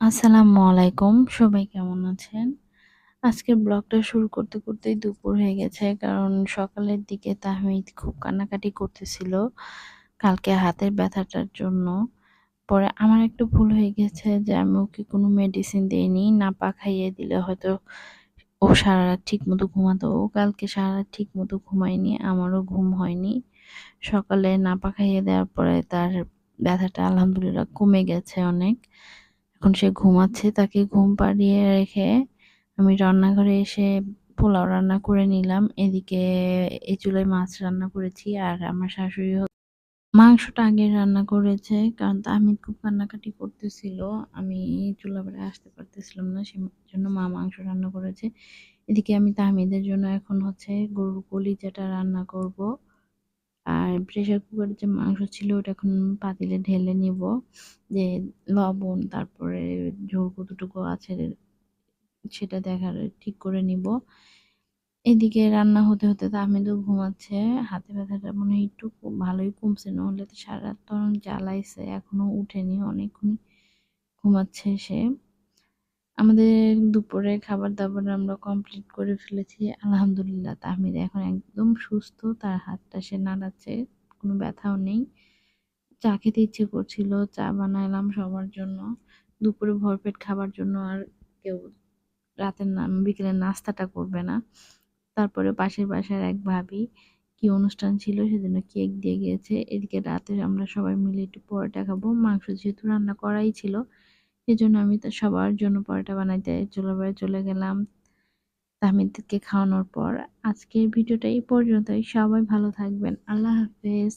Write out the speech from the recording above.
আসসালামু আলাইকুম, সবাই কেমন আছেন? আজকের ব্লগটা শুরু করতে করতেই দুপুর হয়ে গেছে, কারণ সকালের দিকে তাহমিদ খুব কান্নাকাটি করতেছিল কালকে হাতের ব্যথাটার জন্য। পরে আমার একটু ভুল হয়ে গেছে যে আমি ওকে কোনো মেডিসিন দিইনি, না পা খাইয়ে দিলে হয়তো ও সারা রাত ঠিক মতো ঘুমাতো। ও কালকে সারা রাত ঠিক মতো ঘুমায়নি, আমারও ঘুম হয়নি। সকালে না পা খাইয়ে দেওয়ার পরে তার ব্যথাটা আলহামদুলিল্লাহ কমে গেছে অনেক। এখন সে ঘুমাচ্ছে, তাকে ঘুম পাড়িয়ে রেখে আমি রান্নাঘরে এসে পোলাও রান্না করে নিলাম। এদিকে এই চুলায় মাছ রান্না করেছি আর আমার শাশুড়ি মাংসটা আগে রান্না করেছে, কারণ আমি খুব কান্নাকাটি করতেছিল। আমি চুলা বেড়ে আসতে পারতেছিলাম না সে জন্য মা মাংস রান্না করেছে। এদিকে আমি তাহমিদের জন্য এখন হচ্ছে গরুর কলিজাটা রান্না করব। আর প্রেশার কুকারের যে মাংস ছিল, ওটা এখন পাতিলে ঢেলে নিব। যে লবণ, তারপরে ঝোল কতটুকু আছে, সেটা দেখার, ঠিক করে নিব। এদিকে রান্না হতে হতে তো আমি তো ঘুমাচ্ছে, হাতে ব্যথাটা মনে হয় একটু ভালোই কমছে, নাহলে তো সারা রাত তো জ্বালাইছে, এখনও উঠেনি অনেকক্ষণ ঘুমাচ্ছে সে। আমাদের দুপুরে খাবার দাবার আমরা কমপ্লিট করে ফেলেছি। আলহামদুলিল্লাহ, তাহমিদ এখন একদম সুস্থ, তার হাতটা সে নাড়াচ্ছে, কোনো ব্যথাও নেই। চা খেতে ইচ্ছে করছিল, চা বানাইলাম সবার জন্য। দুপুরে ভরপেট খাবার জন্য আর কেউ রাতের বিকেলের নাস্তাটা করবে না। তারপরে পাশের বাসার এক ভাবি কি অনুষ্ঠান ছিল, সেজন্য কেক দিয়ে গিয়েছে। এদিকে রাতে আমরা সবাই মিলে একটু পরোটা খাব। মাংস যেহেতু রান্না করাই ছিল সেজন্য আমি তো সবার জন্য পরোটা বানাইতে চুলাবারে চলে গেলাম। তাহমিদকে খাওয়ানোর পর আজকের ভিডিওটা এই পর্যন্তই। সবাই ভালো থাকবেন। আল্লাহ হাফেজ।